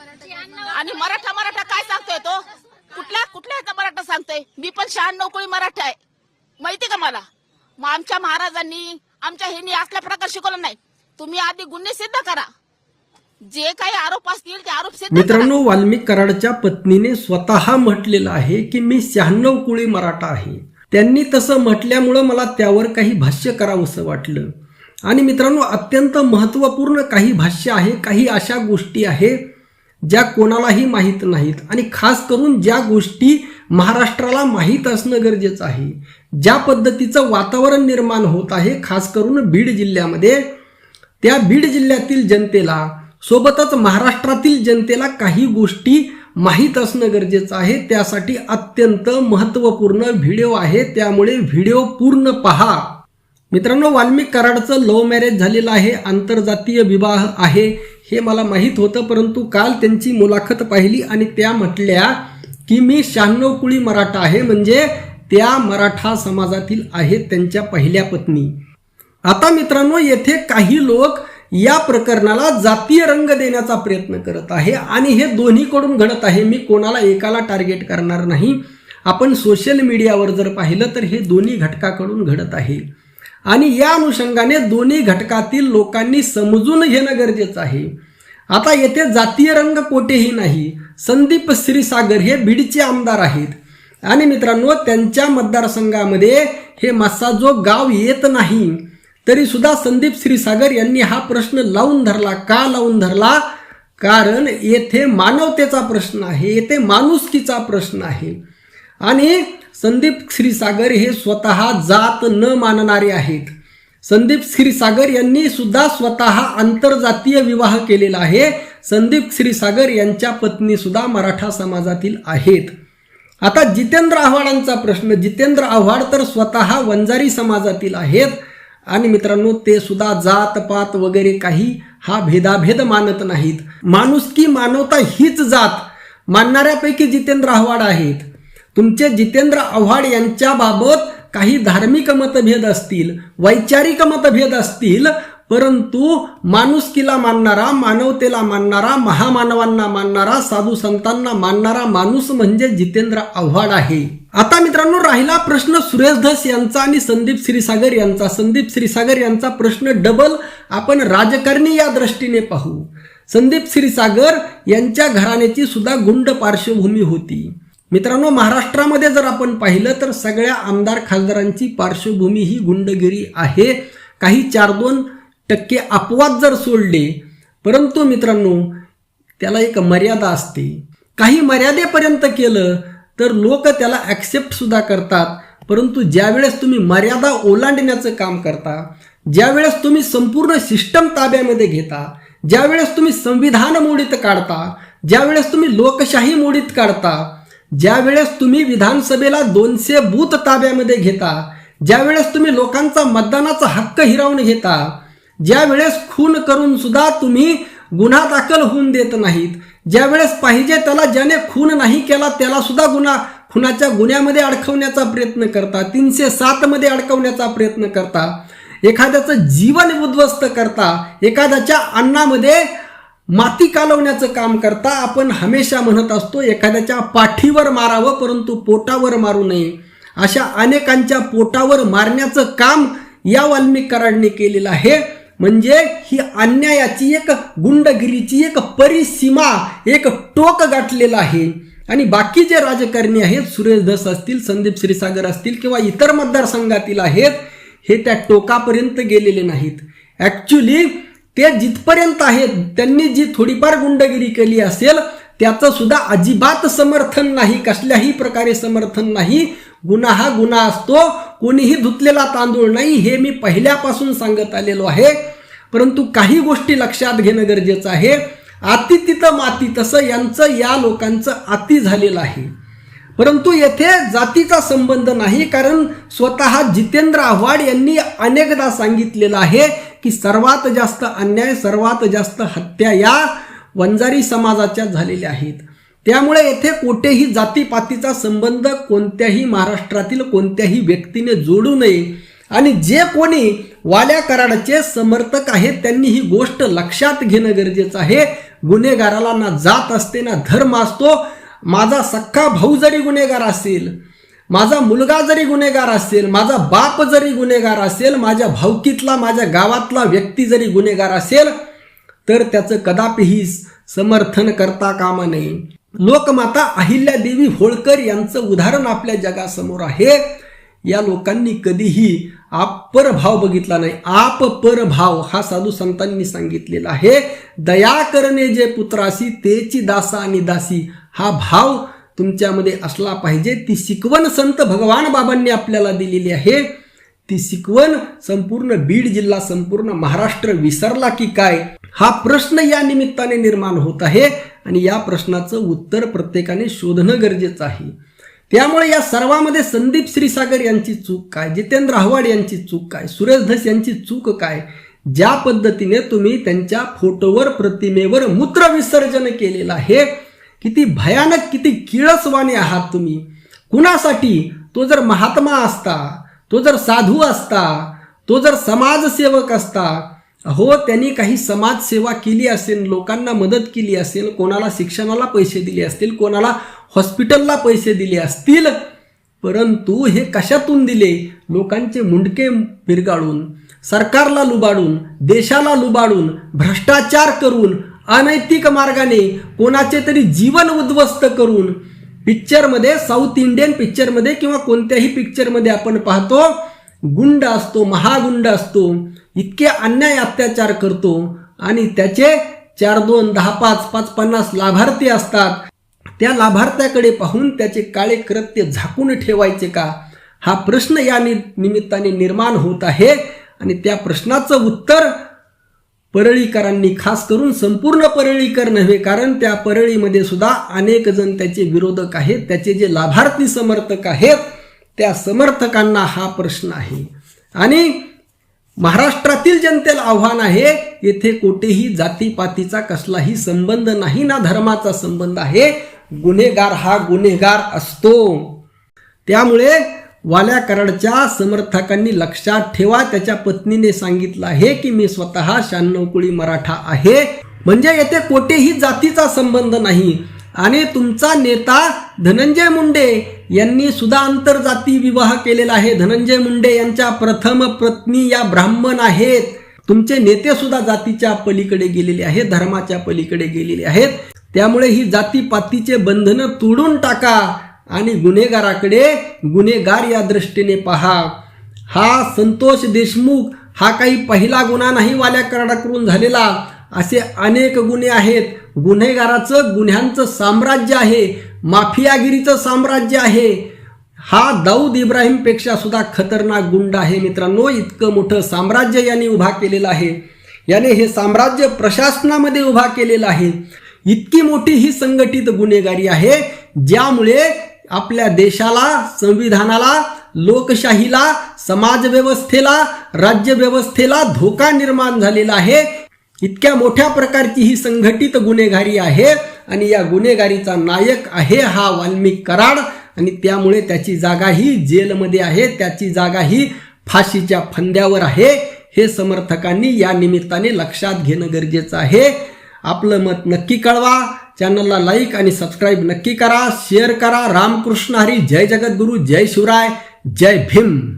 आणि मराठा मराठा काय सांगतोय तो? कुठल्या कुठल्या ह्याचा मराठा सांगतोय? मी पण शहाण्णव कोळी मराठा आहे. माहिती का मला? मग आमच्या महाराजांनी आमच्या ह्यांनी असल्या प्रकार शिकवला नाही. तुम्ही आधी गुन्हे सिद्ध करा. जे काही आरोप असतील ते आरोप सिद्ध मित्रांनो वाल्मिक कराडच्या पत्नीने स्वतः म्हटलेलं आहे की मी शहाण्णव कुळी मराठा आहे. त्यांनी तसं म्हटल्यामुळं मला त्यावर काही भाष्य करावंसं वाटलं. आणि मित्रांनो अत्यंत महत्त्वपूर्ण काही भाष्य आहे काही अशा गोष्टी आहे ज्या कोणालाही माहीत नाहीत. आणि खास करून ज्या गोष्टी महाराष्ट्राला माहीत असणं गरजेचं आहे ज्या पद्धतीचं वातावरण निर्माण होत आहे खास करून बीड जिल्ह्यामध्ये त्या बीड जिल्ह्यातील जनतेला सोबतच महाराष्ट्रातील जनतेला काही गोष्टी माहीत असणं गरजेचं आहे. त्यासाठी अत्यंत महत्त्वपूर्ण व्हिडिओ आहे. त्यामुळे व्हिडिओ पूर्ण पहा. मित्रांनो वाल्मिक कराडचं लव्ह मॅरेज झालेलं आहे. आंतरजातीय विवाह आहे. हे मला माहीत होतं परंतु काल त्यांची मुलाखत पाहिली आणि त्या म्हटल्या की मी शहाण्णव कुळी मराठा आहे म्हणजे त्या मराठा समाजातील आहेत त्यांच्या पहिल्या पत्नी. आता मित्रांनो येथे काही लोक या प्रकरणाला जातीय रंग देण्याचा प्रयत्न करत आहे आणि हे दोन्हीकडून घडत आहे. मी कोणाला एकाला टार्गेट करणार नाही. आपण सोशल मीडियावर जर पाहिलं तर हे दोन्ही घटकाकडून घडत आहे. आणि या अनुषंगाने दोन्ही घटकातील लोकांनी समजून घेणं गरजेचं आहे. आता येथे जातीय रंग कोठेही नाही. संदीप श्रीसागर हे बीडचे आमदार आहेत. आणि मित्रांनो त्यांच्या मतदारसंघामध्ये हे मस्साजो गाव येत नाही. तरी सुद्धा संदीप श्रीसागर यांनी हा प्रश्न लावून धरला का लावून धरला? कारण येथे मानवतेचा प्रश्न आहे येथे माणुसकीचा प्रश्न आहे. आणि संदीप क्षीरसागर हे स्वतः जात न मानणारे आहेत. संदीप क्षीरसागर यांनी सुद्धा स्वतः आंतरजातीय विवाह केलेला आहे. संदीप क्षीरसागर यांच्या पत्नी सुद्धा मराठा समाजातील आहेत. आता जितेंद्र आव्हाडांचा प्रश्न जितेंद्र आव्हाड तर स्वतः वंजारी समाजातील आहेत. आणि मित्रांनो ते सुद्धा जात पात वगैरे काही हा भेदाभेद मानत नाहीत. माणुसकी मानवता हीच जात मानणाऱ्यापैकी जितेंद्र आव्हाड आहेत. तुमचे जितेंद्र आव्हाड यांच्याबाबत काही धार्मिक मतभेद असतील वैचारिक मतभेद असतील परंतु माणुसकीला मानणारा मानवतेला मानणारा महामानवांना मानणारा साधू संतांना मानणारा माणूस म्हणजे जितेंद्र आव्हाड आहे. आता मित्रांनो राहिला प्रश्न सुरेश धस यांचा आणि संदीप श्रीसागर यांचा. संदीप श्रीसागर यांचा प्रश्न डबल आपण राजकारणी या दृष्टीने पाहू. संदीप श्रीसागर यांच्या घराण्याची सुद्धा गुंड पार्श्वभूमी होती. मित्रांनो महाराष्ट्रामध्ये जर आपण पाहिलं तर सगळ्या आमदार खासदारांची पार्श्वभूमी ही गुंडगिरी आहे. काही चार दोन टक्के अपवाद जर सोडले परंतु मित्रांनो त्याला एक मर्यादा असते. काही मर्यादेपर्यंत केलं तर लोक त्याला ॲक्सेप्ट सुद्धा करतात परंतु ज्यावेळेस तुम्ही मर्यादा ओलांडण्याचं काम करता ज्यावेळेस तुम्ही संपूर्ण सिस्टम ताब्यामध्ये घेता ज्यावेळेस तुम्ही संविधान मोडीत काढता ज्यावेळेस तुम्ही लोकशाही मोडीत काढता ज्यावेळेस तुम्ही विधानसभेला दोनशे बूथ ताब्यामध्ये घेता ज्यावेळेस तुम्ही लोकांचा मतदानाचा हक्क हिरावून घेता ज्या वेळेस खून करून सुद्धा तुम्ही गुन्हा दाखल होऊन देत नाहीत ज्यावेळेस पाहिजे त्याला ज्याने खून नाही केला त्याला सुद्धा गुन्हा खुनाच्या गुन्ह्यामध्ये अडकवण्याचा प्रयत्न करता तीनशे सातमध्ये अडकवण्याचा प्रयत्न करता एखाद्याचं जीवन उद्ध्वस्त करता एखाद्याच्या अन्नामध्ये माती कालवण्याचं काम करता आपण हमेशा म्हणत असतो एखाद्याच्या पाठीवर मारावं परंतु पोटावर मारू नये. अशा अनेकांच्या पोटावर मारण्याचं काम या वाल्मिकरांनी केलेलं आहे. म्हणजे ही अन्यायाची एक गुंडगिरीची एक परिसीमा एक टोक गाठलेलं आहे. आणि बाकी जे राजकारणी आहेत सुरेश धस असतील संदीप श्रीसागर असतील किंवा इतर मतदारसंघातील आहेत हे त्या टोकापर्यंत गेलेले नाहीत. ॲक्च्युली ते जिथपर्यंत आहेत त्यांनी जी थोडीफार गुंडगिरी केली असेल त्याचं सुद्धा अजिबात समर्थन नाही कसल्याही प्रकारे समर्थन नाही. गुन्हा हा गुन्हा असतो कोणीही धुतलेला तांदूळ नाही हे मी पहिल्यापासून सांगत आलेलो आहे. परंतु काही गोष्टी लक्षात घेणं गरजेचं आहे. अति तिथं माती तसं यांचं या लोकांचं अति झालेलं आहे. परंतु येथे जातीचा संबंध नाही कारण स्वतः जितेंद्र आव्हाड यांनी अनेकदा सांगितलेलं आहे की सर्वात जास्त अन्याय सर्वात जास्त हत्या या वंजारी समाजाच्या झालेल्या आहेत. त्यामुळे येथे कोठेही जातीपातीचा संबंध कोणत्याही महाराष्ट्रातील कोणत्याही व्यक्तीने जोडू नये आणि जे कोणी वाल्या कराडाचे समर्थक आहेत त्यांनी ही गोष्ट लक्षात घेणं गरजेचं आहे. गुन्हेगाराला ना जात असते ना धर्म असतो. माझा सख्खा भाऊ जरी गुन्हेगार असेल माझा मुलगा जरी गुन्हेगार असेल माझा बाप जरी गुन्हेगार असेल माझ्या भावकीतला माझ्या गावातला व्यक्ती जरी गुन्हेगार असेल तर त्याचं कदापिही समर्थन करता कामा नये. लोकमाता अहिल्यादेवी होळकर यांचं उदाहरण आपल्या जगासमोर आहे. या लोकांनी कधीही आप परभाव बघितला नाही. आप परभाव हा साधू संतांनी सांगितलेला आहे. दया करणे जे पुत्रासी तेची दासा आणि दासी हा भाव तुमच्यामध्ये असला पाहिजे ती शिकवण संत भगवान बाबांनी आपल्याला दिलेली आहे. ती शिकवण संपूर्ण बीड जिल्हा संपूर्ण महाराष्ट्र विसरला की काय? हा प्रश्न या निमित्ताने निर्माण होत आहे आणि या प्रश्नाचं उत्तर प्रत्येकाने शोधणं गरजेचं आहे. त्यामुळे या सर्वामध्ये संदीप श्रीसागर यांची चूक काय? जितेंद्र आव्हाड यांची चूक काय? सुरेश धस यांची चूक काय? ज्या पद्धतीने तुम्ही त्यांच्या फोटोवर प्रतिमेवर मूत्र विसर्जन केलेलं आहे किती भयानक किती किळसवाने आहात तुम्ही. कुणासाठी? तो जर महात्मा असता तो जर साधू असता तो जर समाजसेवक असता हो त्यांनी काही समाजसेवा केली असेल लोकांना मदत केली असेल कोणाला शिक्षणाला पैसे दिले असतील कोणाला हॉस्पिटलला पैसे दिले असतील परंतु हे कशातून दिले? लोकांचे मुंडके पिरगाळून सरकारला लुबाडून देशाला लुबाडून भ्रष्टाचार करून अनैतिक मार्गाने कोणाचे तरी जीवन उद्ध्वस्त करून पिक्चरमध्ये साऊथ इंडियन पिक्चरमध्ये किंवा कोणत्याही पिक्चरमध्ये आपण पाहतो गुंड असतो महागुंड असतो इतके अन्याय अत्याचार करतो आणि त्याचे चार दोन दहा पाच पाच पन्नास लाभार्थी असतात. त्या लाभार्थ्याकडे पाहून त्याचे काळे कृत्य झाकून ठेवायचे का? हा प्रश्न या नि निमित्ताने निर्माण होत आहे. आणि त्या प्रश्नाचं उत्तर परळीकरांनी खास करून संपूर्ण परळीकर नव्हे कारण त्या परळीमध्ये सुद्धा अनेक जण त्याचे विरोधक आहेत त्याचे जे लाभार्थी समर्थक आहेत त्या समर्थकांना हा प्रश्न आहे. आणि महाराष्ट्रातील जनतेला आव्हान आहे येथे कोठेही जातीपातीचा कसलाही संबंध नाही ना धर्माचा संबंध आहे गुन्हेगार हा गुन्हेगार असतो. त्यामुळे वाल्या कराडच्या समर्थकांनी लक्षात ठेवा त्याच्या पत्नीने सांगितलं आहे की मी स्वतः शहाण्णव कुळी मराठा आहे. म्हणजे येथे कोठेही जातीचा संबंध नाही. आणि तुमचा नेता धनंजय मुंडे यांनी सुद्धा आंतरजाती विवाह केलेला आहे. धनंजय मुंडे यांच्या प्रथम पत्नी या ब्राह्मण आहेत. तुमचे नेते सुद्धा जातीच्या पलीकडे गेलेले आहेत धर्माच्या पलीकडे गेलेले आहेत. त्यामुळे ही जातीपातीचे बंधनं तोडून टाका. आणि गुन्हेगाराकडे गुन्हेगार या दृष्टीने पहा. हा संतोष देशमुख हा काही पहिला गुन्हा नाही वाल्या कराडाकडून झालेला. असे अनेक गुन्हे आहेत. गुन्हेगाराचं गुन्ह्यांचं साम्राज्य आहे. माफियागिरीचं साम्राज्य आहे. हा दाऊद इब्राहिमपेक्षा सुद्धा खतरनाक गुंड आहे मित्रांनो. इतकं मोठं साम्राज्य याने उभा केलेलं आहे. याने हे साम्राज्य प्रशासनामध्ये उभा केलेलं आहे. इतकी मोठी ही संघटित गुन्हेगारी आहे ज्यामुळे आपल्या देशाला संविधानाला लोकशाहीला समाजव्यवस्थेला राज्यव्यवस्थेला धोका निर्माण झालेला आहे. इतक्या मोठ्या प्रकारची ही संघटित गुन्हेगारी आहे आणि या गुन्हेगारीचा नायक आहे हा वाल्मिक कराड आणि त्यामुळे त्याची जागा ही जेलमध्ये आहे. त्याची जागा ही फाशीच्या फंद्यावर आहे. हे समर्थकांनी या निमित्ताने लक्षात घेणं गरजेचं आहे. आपलं मत नक्की कळवा. चॅनलला लाईक आणि सबस्क्राईब नक्की करा शेअर करा. रामकृष्ण हरी. जय जगद्गुरू. जय शिवराय. जय भीम.